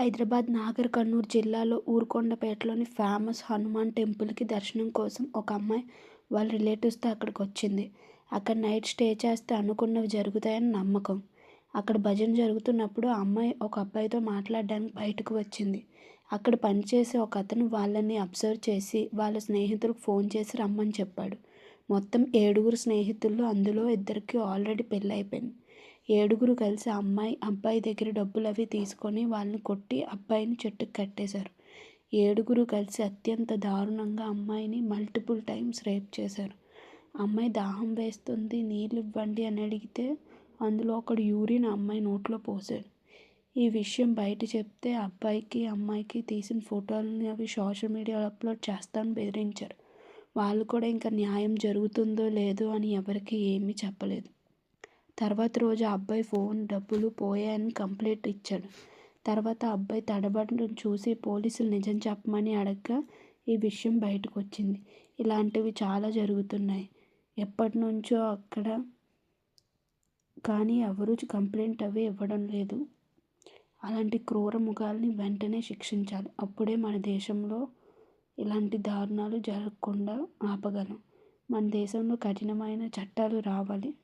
హైదరాబాద్ నాగర్ కర్నూల్ జిల్లాలో ఊర్కొండపేటలోని ఫేమస్ హనుమాన్ టెంపుల్కి దర్శనం కోసం ఒక అమ్మాయి వాళ్ళ రిలేటివ్స్తో అక్కడికి వచ్చింది అక్కడ నైట్ స్టే చేస్తే అనుకున్నవి జరుగుతాయని నమ్మకం. అక్కడ భజన జరుగుతున్నప్పుడు ఆ అమ్మాయి ఒక అబ్బాయితో మాట్లాడడానికి బయటకు వచ్చింది. అక్కడ పనిచేసే ఒక అతను వాళ్ళని అబ్జర్వ్ చేసి వాళ్ళ స్నేహితులకు ఫోన్ చేసి రమ్మని చెప్పాడు. మొత్తం ఏడుగురు స్నేహితుల్లో అందులో ఇద్దరికి ఆల్రెడీ పెళ్ళి అయిపోయింది ఏడుగురు కలిసి అమ్మాయి అబ్బాయి దగ్గర డబ్బులు అవి తీసుకొని వాళ్ళని కొట్టి అబ్బాయిని చెట్టుకు కట్టేశారు. ఏడుగురు కలిసి అత్యంత దారుణంగా అమ్మాయిని మల్టిపుల్ టైమ్స్ రేప్ చేశారు. అమ్మాయి దాహం వేస్తుంది నీళ్ళు ఇవ్వండి అని అడిగితే అందులో ఒకడు యూరిన్ అమ్మాయి నోట్లో పోసాడు ఈ విషయం బయట చెప్తే అబ్బాయికి అమ్మాయికి తీసిన ఫోటోలని అవి సోషల్ మీడియాలో అప్లోడ్ చేస్తాను బెదిరించారు. వాళ్ళు కూడా ఇంకా న్యాయం జరుగుతుందో లేదో అని ఎవరికి ఏమీ చెప్పలేదు. తర్వాత రోజు ఆ అబ్బాయి ఫోన్ డబ్బులు పోయాయని కంప్లైంట్ ఇచ్చాడు. తర్వాత అబ్బాయి తడబడడం చూసి పోలీసులు నిజం చెప్పమని అడగగా ఈ విషయం బయటకు వచ్చింది ఇలాంటివి చాలా జరుగుతున్నాయి. ఎప్పటి నుంచో అక్కడ కానీ ఎవరు కంప్లైంట్ అవి ఇవ్వడం లేదు. అలాంటి క్రూర ముఖాలని వెంటనే శిక్షించాలి. అప్పుడే మన దేశంలో ఇలాంటి దారుణాలు జరగకుండా ఆపగలం. మన దేశంలో కఠినమైన చట్టాలు రావాలి.